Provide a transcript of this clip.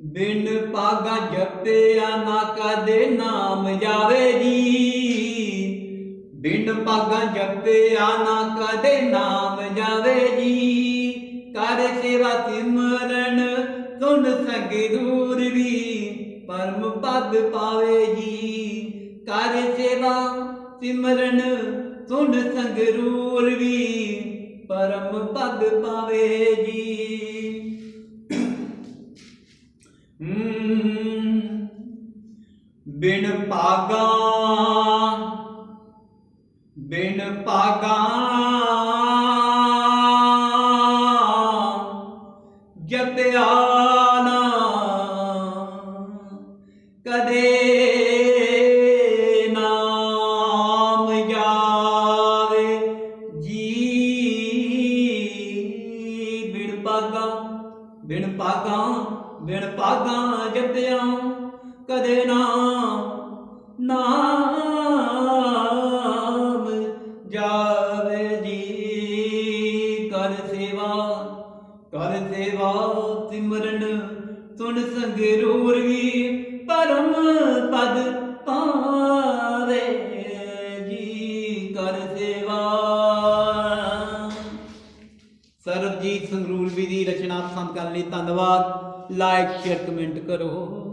ਬਿਨ ਪਾਗਾ ਜਪਿਆ ਨਾ ਕਦੇ ਨਾਮ ਜਾਵੇ ਜੀ। ਬਿਨ ਪਾਗਾ ਜਪਿਆ ਨਾ ਕਦੇ ਨਾਮ ਜਾਵੇ ਜੀ। ਕਰ ਸੇਵਾ ਸਿਮਰਨ ਸੁਣ ਸਕੇ ਦੂਰ ਵੀ, ਪਰਮ ਪਦ ਪਾਵੇ ਜੀ। ਕਰ ਸੇਵਾ ਸਿਮਰਨ ਸੁਣ ਸੰਗਰੂਰ ਵੀ, ਪਰਮ ਪਦ ਪਾਵੇ ਜੀ। ਬਿਨ ਪਾਗਾ ਬਿਨ ਪਾਗਾ ਜਪਿਆ ਨਾ ਕਦੇ ਨਾਮ ਜਾਵੇ ਜੀ। ਬਿਨ ਪਾਗਾ ਬਿਨ ਪਾਗਾ ਬਿਨ ਪਾਗਾ ਜਪਿਆ, ਕਦੇ ਨਾ ਨਾਮ ਜਾਵੇ ਜੀ। ਕਰ ਸੇਵਾ ਕਰ ਸੇਵਾ ਸਿਮਰਨ ਸੁਣ ਸੰਗਰੂਰ ਵੀ ਪਰਮ ਪਦ ਪਾਵੇ ਜੀ। ਕਰ ਸੇਵਾ ਸੰਗਰੂਰ ਵੀ ਦੀ ਰਚਨਾ ਪਸੰਦ ਕਰਨ ਲਈ। ਧੰਨਵਾਦ। ਲਾਈਕ ਸ਼ੇਅਰ ਕਮੈਂਟ ਕਰੋ।